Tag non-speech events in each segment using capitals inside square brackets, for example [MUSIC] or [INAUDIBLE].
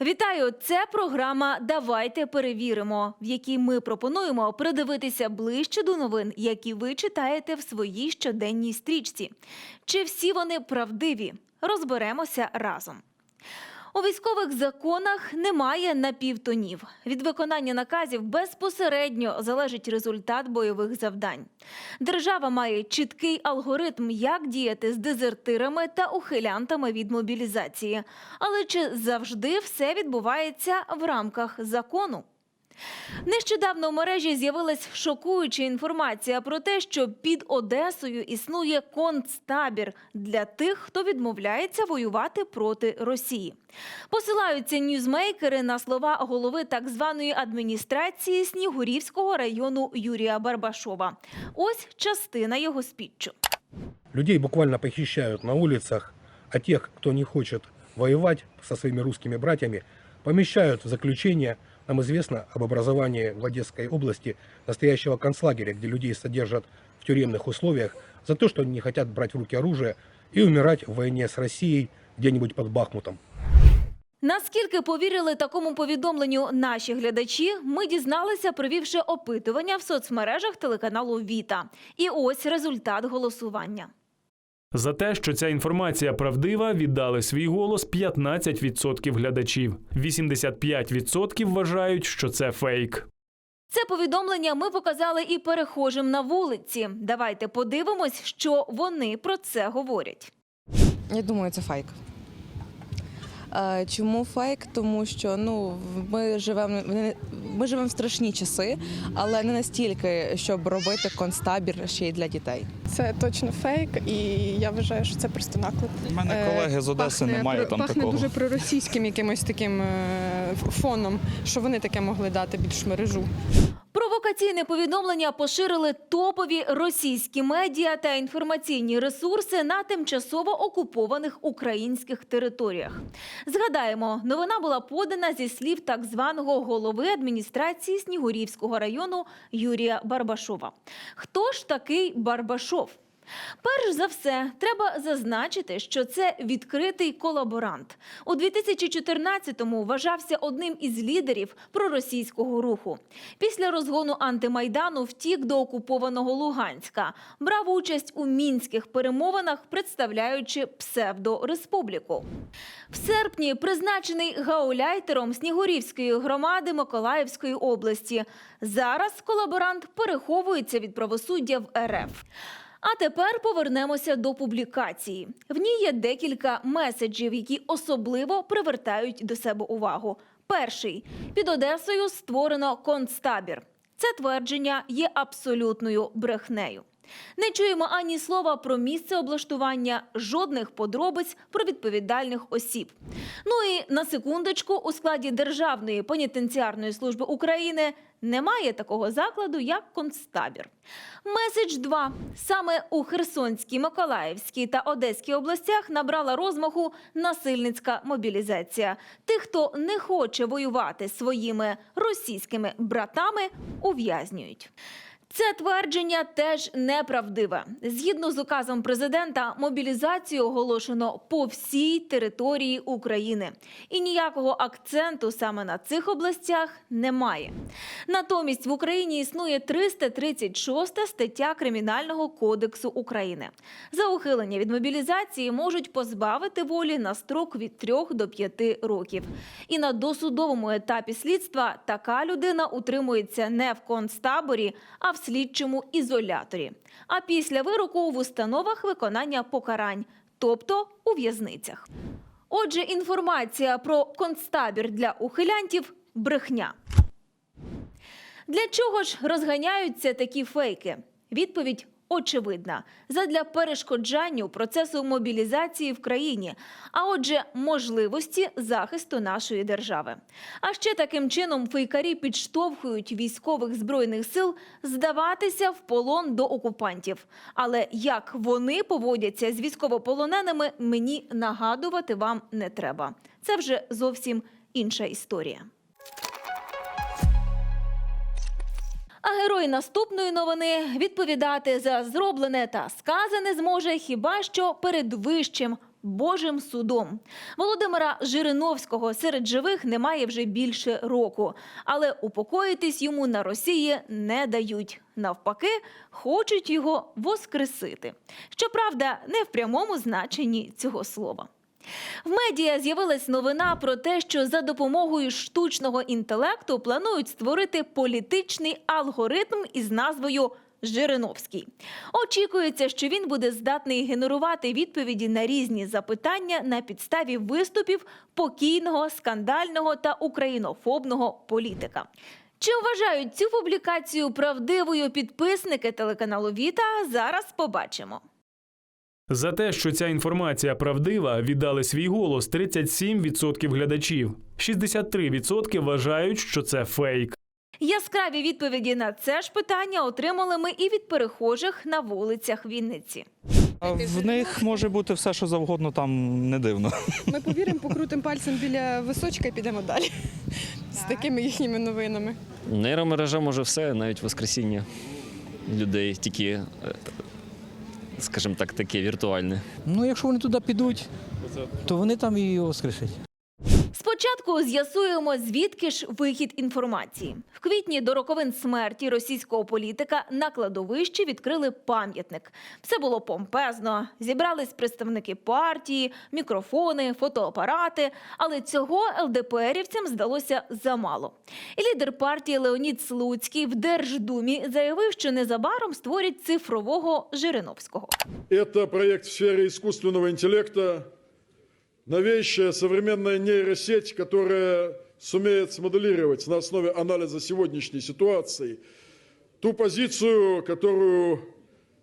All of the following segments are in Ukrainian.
Вітаю! Це програма Давайте перевіримо, в якій ми пропонуємо придивитися ближче до новин, які ви читаєте в своїй щоденній стрічці. Чи всі вони правдиві? Розберемося разом. У військових законах немає напівтонів. Від виконання наказів безпосередньо залежить результат бойових завдань. Держава має чіткий алгоритм, як діяти з дезертирами та ухилянтами від мобілізації. Але чи завжди все відбувається в рамках закону? Нещодавно в мережі з'явилась шокуюча інформація про те, що під Одесою існує концтабір для тих, хто відмовляється воювати проти Росії. Посилаються ньюзмейкери на слова голови так званої адміністрації Снігурівського району Юрія Барбашова. Ось частина його спіччу. Людей буквально похищают на улицах, а тех, кто не хочет воевать со своими русскими братьями, помещают в заключение. Нам известно об образовании в Одесской области настоящего концлагеря, где людей содержат в тюремных условиях за то, что они не хотят брать в руки оружие и умирать в войне с Россией где-нибудь под Бахмутом. Наскільки повірили такому повідомленню наші глядачі, ми дізналися, провівши опитування в соцмережах телеканалу Віта. І ось результат голосування. За те, що ця інформація правдива, віддали свій голос 15% глядачів. 85% вважають, що це фейк. Це повідомлення ми показали і перехожим на вулиці. Давайте подивимось, що вони про це говорять. Я думаю, це фейк. Чому фейк? Тому що ну ми живемо ми живемо в страшні часи, але не настільки, щоб робити концтабір ще й для дітей. Це точно фейк, і я вважаю, що це просто наклеп. У мене Е, колеги з Одеси пахне немає про- там пахне такого. дуже проросійським якимось таким е, фоном, що вони таке могли дати більш мережу. Провокаційне повідомлення поширили топові російські медіа та інформаційні ресурси на тимчасово окупованих українських територіях. Згадаємо, новина була подана зі слів так званого голови адміністрації Снігурівського району Юрія Барбашова. Хто ж такий Барбашов? Перш за все, треба зазначити, що це відкритий колаборант. У 2014-му вважався одним із лідерів проросійського руху. Після розгону антимайдану втік до окупованого Луганська, брав участь у мінських перемовинах, представляючи псевдореспубліку. В серпні призначений гауляйтером Снігурівської громади Миколаївської області. Зараз колаборант переховується від правосуддя в РФ. А тепер повернемося до публікації. В ній є декілька меседжів, які особливо привертають до себе увагу. Перший під Одесою створено концтабір. Це твердження є абсолютною брехнею. Не чуємо ані слова про місце облаштування, жодних подробиць про відповідальних осіб. Ну і на секундочку, у складі Державної пенітенціарної служби України немає такого закладу, як концтабір. Меседж 2. Саме у Херсонській, Миколаївській та Одеській областях набрала розмаху насильницька мобілізація. Тих, хто не хоче воювати своїми російськими братами, ув'язнюють. Це твердження теж неправдиве. Згідно з указом президента, мобілізацію оголошено по всій території України. І ніякого акценту саме на цих областях немає. Натомість в Україні існує 336 стаття Кримінального кодексу України. За ухилення від мобілізації можуть позбавити волі на строк від 3 до 5 років. І на досудовому етапі слідства така людина утримується не в концтаборі, а в слідчому ізоляторі. А після вироку в установах виконання покарань, тобто у в'язницях. Отже, інформація про концтабір для ухилянтів брехня. Для чого ж розганяються такі фейки? Відповідь очевидна: задля перешкоджання процесу мобілізації в країні, а отже, можливості захисту нашої держави. А ще таким чином фейкарі підштовхують військових збройних сил здаватися в полон до окупантів. Але як вони поводяться з військовополоненими, мені нагадувати вам не треба. Це вже зовсім інша історія. А герой наступної новини відповідати за зроблене та сказане зможе хіба що перед вищим Божим судом. Володимира Жириновського серед живих немає вже більше року, але упокоїтись йому на Росії не дають. Навпаки, хочуть його воскресити. Щоправда, не в прямому значенні цього слова. В медіа з'явилась новина про те, що за допомогою штучного інтелекту планують створити політичний алгоритм із назвою Жириновський. Очікується, що він буде здатний генерувати відповіді на різні запитання на підставі виступів покійного, скандального та українофобного політика. Чи вважають цю публікацію правдивою підписники телеканалу Віта? Зараз побачимо. За те, що ця інформація правдива, віддали свій голос 37% глядачів. 63% вважають, що це фейк. Яскраві відповіді на це ж питання отримали ми і від перехожих на вулицях Вінниці. В них може бути все, що завгодно, там не дивно. Ми повіримо, покрутимо пальцем біля височка і підемо далі. З такими їхніми новинами. Нейромережа може все, навіть воскресіння людей, тільки, е, скажімо так, таке віртуальне. Ну, якщо вони туди підуть, то вони там і воскресять. Спочатку з'ясуємо, звідки ж вихід інформації. В квітні до роковин смерті російського політика на кладовищі відкрили пам'ятник. Все було помпезно. Зібрались представники партії, мікрофони, фотоапарати. Але цього ЛДПРівцям здалося замало. І лідер партії Леонід Слуцький в Держдумі заявив, що незабаром створять цифрового Жириновського. Это проект в сфере искусственного интеллекта, новейшая современная нейросеть, которая сумеет смоделировать на основе анализа сегодняшней ситуации ту позицию, которую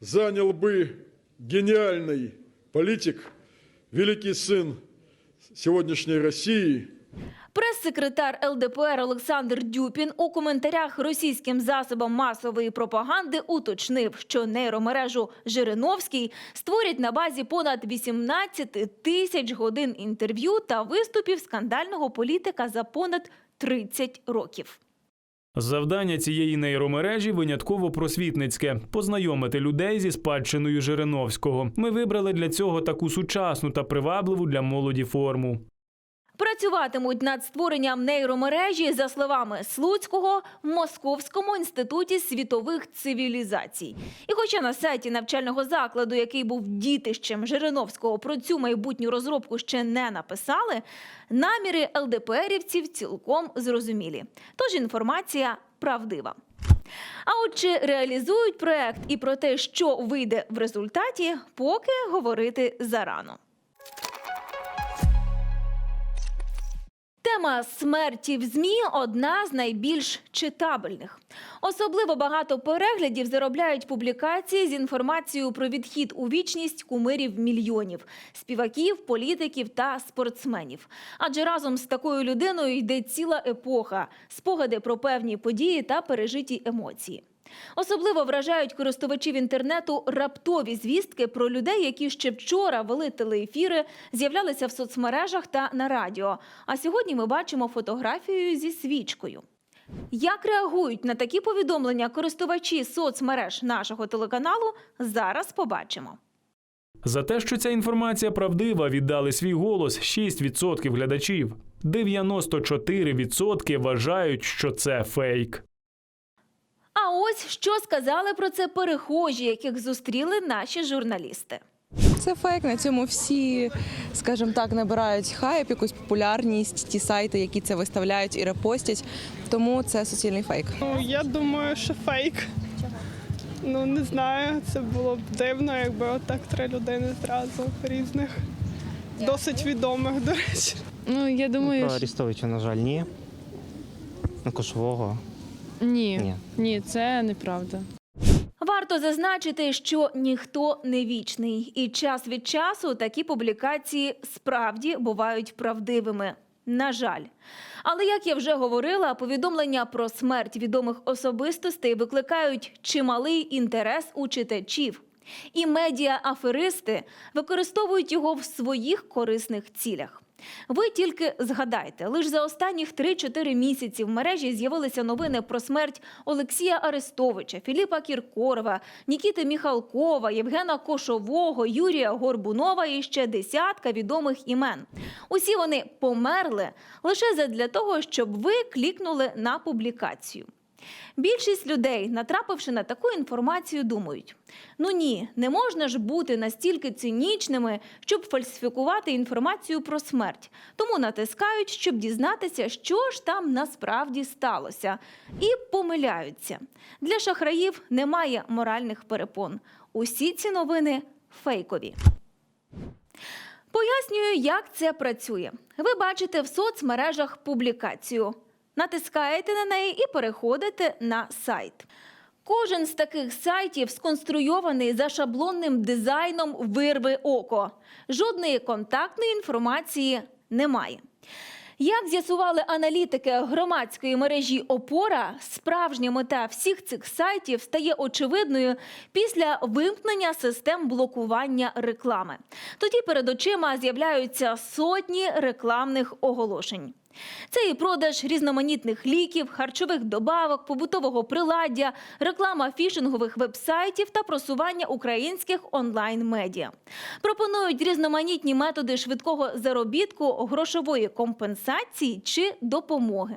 занял бы гениальный политик, великий сын сегодняшней России – Прес-секретар ЛДПР Олександр Дюпін у коментарях російським засобам масової пропаганди уточнив, що нейромережу Жириновський створять на базі понад 18 тисяч годин інтерв'ю та виступів скандального політика за понад 30 років. Завдання цієї нейромережі винятково просвітницьке познайомити людей зі спадщиною Жириновського. Ми вибрали для цього таку сучасну та привабливу для молоді форму. Працюватимуть над створенням нейромережі, за словами Слуцького, в Московському інституті світових цивілізацій. І хоча на сайті навчального закладу, який був дітищем Жириновського, про цю майбутню розробку ще не написали, наміри ЛДПРівців цілком зрозумілі. Тож інформація правдива. А от чи реалізують проект і про те, що вийде в результаті, поки говорити зарано. Тема смерті в ЗМІ одна з найбільш читабельних. Особливо багато переглядів заробляють публікації з інформацією про відхід у вічність кумирів мільйонів співаків, політиків та спортсменів. Адже разом з такою людиною йде ціла епоха, спогади про певні події та пережиті емоції. Особливо вражають користувачів інтернету раптові звістки про людей, які ще вчора вели телеефіри, з'являлися в соцмережах та на радіо. А сьогодні ми бачимо фотографію зі свічкою. Як реагують на такі повідомлення користувачі соцмереж нашого телеканалу, зараз побачимо. За те, що ця інформація правдива, віддали свій голос 6% глядачів. 94% вважають, що це фейк. А ось що сказали про це перехожі, яких зустріли наші журналісти. Це фейк. На цьому всі, скажімо так, набирають хайп, якусь популярність, ті сайти, які це виставляють і репостять. Тому це суцільний фейк. Ну, я думаю, що фейк. Чого? Ну, не знаю, це було б дивно, якби отак три людини зразу різних, досить відомих, до речі. Ну, я думаю, Про що... Арістовича, на жаль, ні. На Кошового. Ні. Ні. Ні, це неправда. Варто зазначити, що ніхто не вічний, і час від часу такі публікації справді бувають правдивими. На жаль. Але як я вже говорила, повідомлення про смерть відомих особистостей викликають чималий інтерес у читачів. І медіа-аферисти використовують його в своїх корисних цілях. Ви тільки згадайте, лише за останніх 3-4 місяці в мережі з'явилися новини про смерть Олексія Арестовича, Філіпа Кіркорова, Нікіти Міхалкова, Євгена Кошового, Юрія Горбунова і ще десятка відомих імен. Усі вони померли лише задля того, щоб ви клікнули на публікацію. Більшість людей, натрапивши на таку інформацію, думають: ну ні, не можна ж бути настільки цинічними, щоб фальсифікувати інформацію про смерть. Тому натискають, щоб дізнатися, що ж там насправді сталося, і помиляються. Для шахраїв немає моральних перепон. Усі ці новини фейкові. Пояснюю, як це працює. Ви бачите в соцмережах публікацію. Натискаєте на неї і переходите на сайт. Кожен з таких сайтів сконструйований за шаблонним дизайном вирви око. Жодної контактної інформації немає. Як з'ясували аналітики громадської мережі Опора, справжня мета всіх цих сайтів стає очевидною після вимкнення систем блокування реклами. Тоді перед очима з'являються сотні рекламних оголошень. Це і продаж різноманітних ліків, харчових добавок, побутового приладдя, реклама фішингових вебсайтів та просування українських онлайн-медіа. Пропонують різноманітні методи швидкого заробітку, грошової компенсації чи допомоги.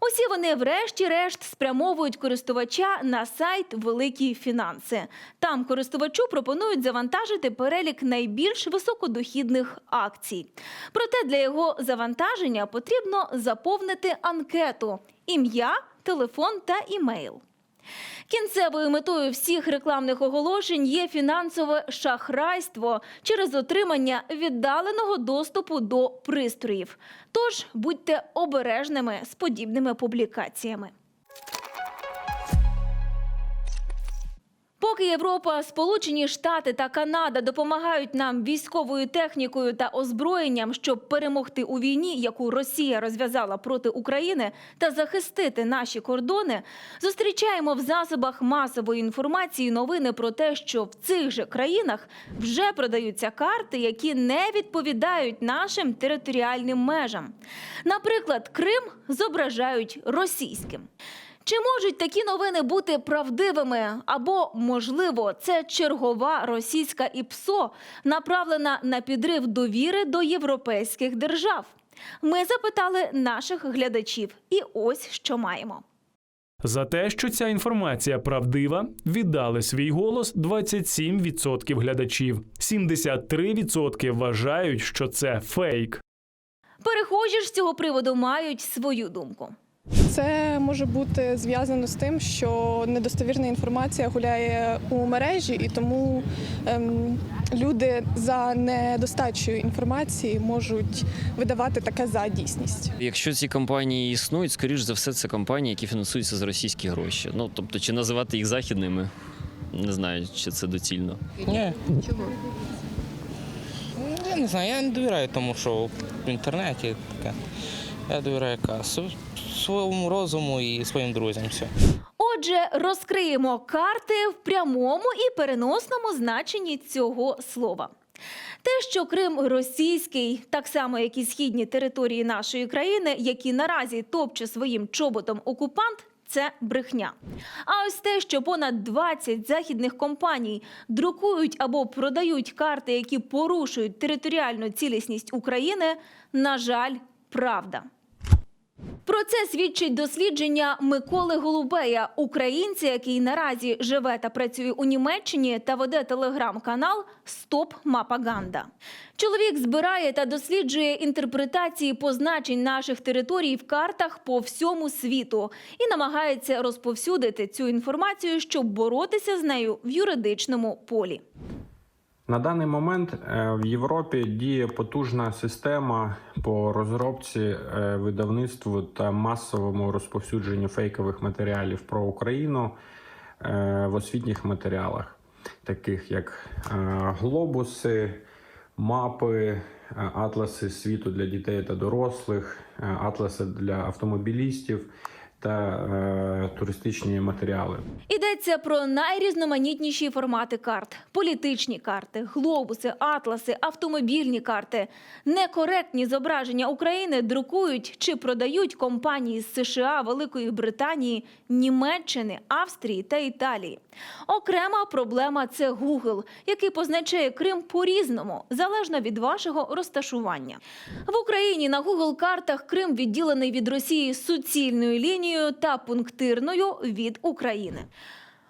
Усі вони, врешті-решт, спрямовують користувача на сайт Великі фінанси. Там користувачу пропонують завантажити перелік найбільш високодохідних акцій. Проте для його завантаження потрібно заповнити анкету: ім'я, телефон та імейл. Кінцевою метою всіх рекламних оголошень є фінансове шахрайство через отримання віддаленого доступу до пристроїв. Тож будьте обережними з подібними публікаціями. Поки Європа, Сполучені Штати та Канада допомагають нам військовою технікою та озброєнням, щоб перемогти у війні, яку Росія розв'язала проти України, та захистити наші кордони, зустрічаємо в засобах масової інформації новини про те, що в цих же країнах вже продаються карти, які не відповідають нашим територіальним межам. Наприклад, Крим зображають російським. Чи можуть такі новини бути правдивими? Або, можливо, це чергова російська ІПСО, направлена на підрив довіри до європейських держав? Ми запитали наших глядачів, і ось що маємо. За те, що ця інформація правдива, віддали свій голос 27% глядачів. 73% вважають, що це фейк. Перехожі ж з цього приводу мають свою думку. Це може бути зв'язано з тим, що недостовірна інформація гуляє у мережі, і тому ем, люди за недостачою інформації можуть видавати таке за дійсність. Якщо ці компанії існують, скоріш за все, це компанії, які фінансуються за російські гроші. Ну тобто, чи називати їх західними, не знаю, чи це доцільно. Ні. Чого? Я не знаю, я не довіряю тому, що в інтернеті таке. Я довіряю яка своєму розуму і своїм друзям. Все. Отже, розкриємо карти в прямому і переносному значенні цього слова. Те, що Крим російський, так само як і східні території нашої країни, які наразі топче своїм чоботом окупант. Це брехня. А ось те, що понад 20 західних компаній друкують або продають карти, які порушують територіальну цілісність України, на жаль, правда. Про це свідчить дослідження Миколи Голубея, українця, який наразі живе та працює у Німеччині та веде телеграм-канал Стоп Мапаганда. Чоловік збирає та досліджує інтерпретації позначень наших територій в картах по всьому світу і намагається розповсюдити цю інформацію, щоб боротися з нею в юридичному полі. На даний момент е, в Європі діє потужна система по розробці, е, видавництву та масовому розповсюдженню фейкових матеріалів про Україну е, в освітніх матеріалах, таких як глобуси, мапи, атласи світу для дітей та дорослих, атласи для автомобілістів та е, туристичні матеріали. Йдеться про найрізноманітніші формати карт: політичні карти, глобуси, атласи, автомобільні карти. Некоректні зображення України друкують чи продають компанії з США, Великої Британії, Німеччини, Австрії та Італії. Окрема проблема це Google, який позначає Крим по-різному, залежно від вашого розташування. В Україні на Google картах Крим відділений від Росії суцільною лінією та пунктирною від України.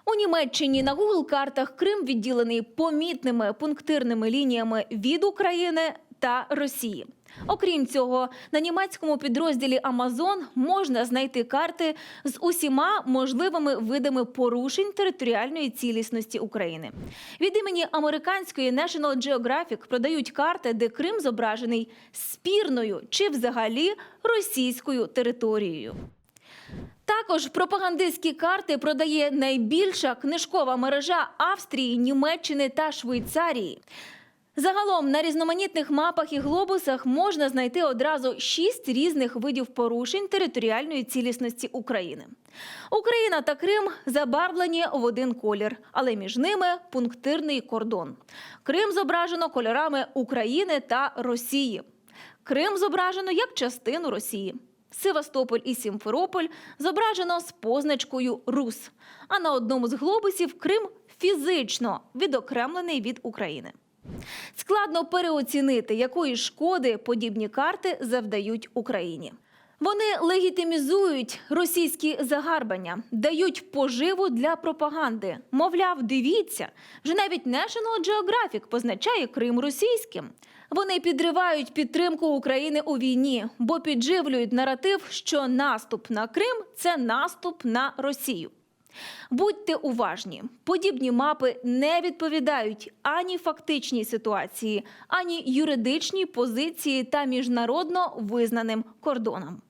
У Німеччині на Google картах Крим відділений помітними пунктирними лініями від України та Росії. Окрім цього, на німецькому підрозділі Amazon можна знайти карти з усіма можливими видами порушень територіальної цілісності України. Від імені американської National Geographic продають карти, де Крим зображений спірною чи взагалі російською територією. Також пропагандистські карти продає найбільша книжкова мережа Австрії, Німеччини та Швейцарії. Загалом на різноманітних мапах і глобусах можна знайти одразу шість різних видів порушень територіальної цілісності України. Україна та Крим забарвлені в один колір, але між ними пунктирний кордон. Крим зображено кольорами України та Росії. Крим зображено як частину Росії. Севастополь і Сімферополь зображено з позначкою Рус. А на одному з глобусів Крим фізично відокремлений від України. Складно переоцінити, якої шкоди подібні карти завдають Україні. Вони легітимізують російські загарбання, дають поживу для пропаганди. Мовляв, дивіться, вже навіть National Geographic позначає Крим російським. Вони підривають підтримку України у війні, бо підживлюють наратив, що наступ на Крим це наступ на Росію. Будьте уважні, подібні мапи не відповідають ані фактичній ситуації, ані юридичній позиції та міжнародно визнаним кордонам.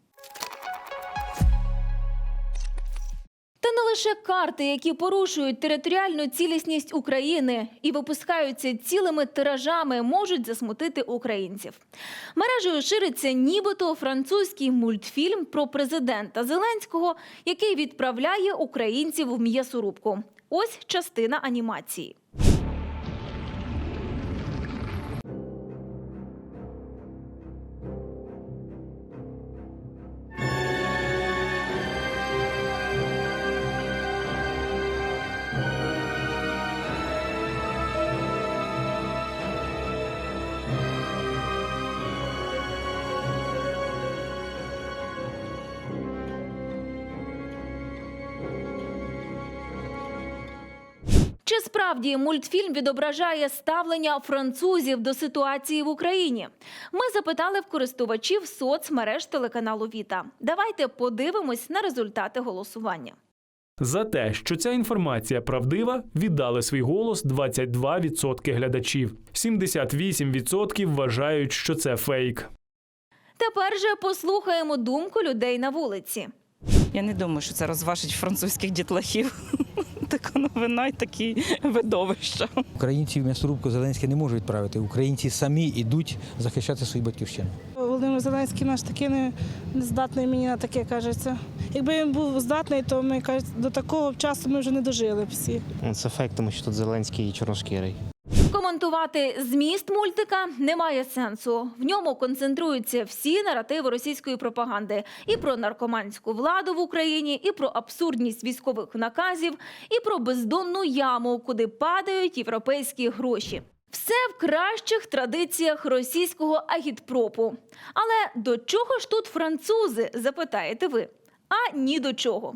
Та не лише карти, які порушують територіальну цілісність України і випускаються цілими тиражами, можуть засмутити українців. Мережею шириться нібито французький мультфільм про президента Зеленського, який відправляє українців в м'ясорубку. Ось частина анімації. Чи справді мультфільм відображає ставлення французів до ситуації в Україні? Ми запитали в користувачів соцмереж телеканалу Віта. Давайте подивимось на результати голосування. За те, що ця інформація правдива, віддали свій голос 22% глядачів. 78% вважають, що це фейк. Тепер же послухаємо думку людей на вулиці. Я не думаю, що це розважить французьких дітлахів. [LAUGHS] Така новина і такі видовища. Українців в м'ясорубку Зеленський не може відправити. Українці самі йдуть захищати свою батьківщину. Володимир Зеленський наш такий не, не здатний мені на таке кажеться. Якби він був здатний, то ми кажуть, до такого часу ми вже не дожили б всі. Це фейк, тому що тут Зеленський і чорношкірий. Коментувати зміст мультика немає сенсу. В ньому концентруються всі наративи російської пропаганди і про наркоманську владу в Україні, і про абсурдність військових наказів, і про бездонну яму, куди падають європейські гроші. Все в кращих традиціях російського агітпропу. Але до чого ж тут французи? Запитаєте ви. А ні до чого.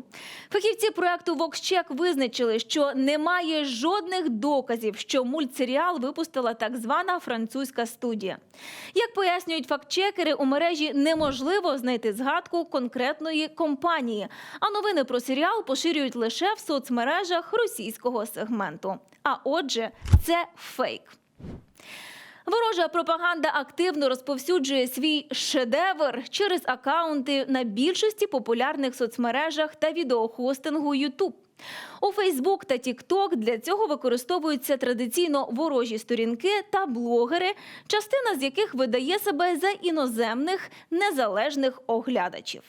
Фахівці проекту VoxCheck визначили, що немає жодних доказів, що мультсеріал випустила так звана французька студія. Як пояснюють фактчекери, у мережі неможливо знайти згадку конкретної компанії, а новини про серіал поширюють лише в соцмережах російського сегменту. А отже, це фейк. Ворожа пропаганда активно розповсюджує свій шедевр через акаунти на більшості популярних соцмережах та відеохостингу YouTube. У Фейсбук та Тікток для цього використовуються традиційно ворожі сторінки та блогери, частина з яких видає себе за іноземних незалежних оглядачів.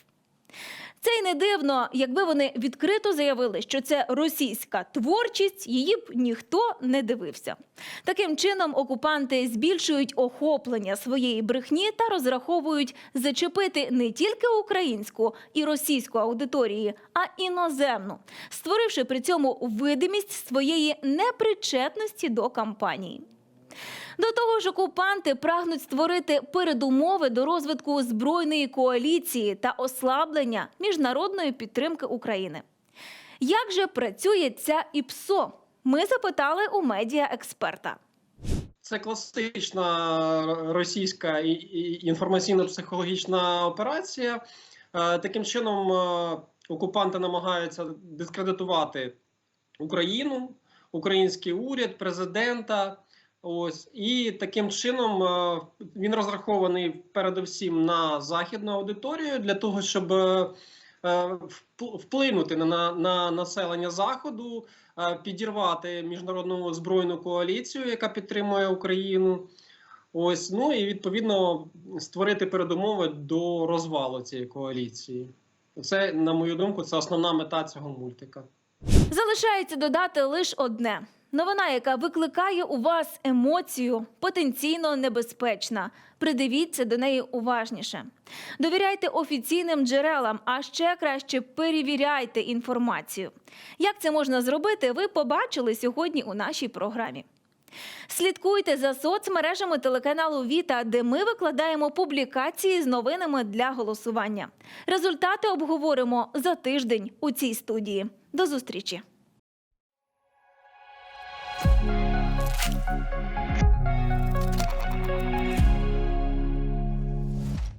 Це й не дивно, якби вони відкрито заявили, що це російська творчість, її б ніхто не дивився. Таким чином, окупанти збільшують охоплення своєї брехні та розраховують зачепити не тільки українську і російську аудиторії, а іноземну, створивши при цьому видимість своєї непричетності до кампанії. До того ж, окупанти прагнуть створити передумови до розвитку збройної коаліції та ослаблення міжнародної підтримки України. Як же працює ця ІПСО? Ми запитали у медіа-експерта. Це класична російська інформаційно-психологічна операція. Е, Таким чином, е, окупанти намагаються дискредитувати Україну, український уряд, президента. Ось і таким чином е, він розрахований передусім на західну аудиторію для того, щоб е, е, впл- вплинути на, на, на населення заходу, підірвати міжнародну збройну коаліцію, яка підтримує Україну. Ось ну і відповідно створити передумови до розвалу цієї коаліції. Це, на мою думку, це основна мета цього мультика. Залишається додати лише одне. Новина, яка викликає у вас емоцію, потенційно небезпечна. Придивіться до неї уважніше. Довіряйте офіційним джерелам, а ще краще перевіряйте інформацію. Як це можна зробити, ви побачили сьогодні у нашій програмі. Слідкуйте за соцмережами телеканалу Віта, де ми викладаємо публікації з новинами для голосування. Результати обговоримо за тиждень у цій студії. До зустрічі!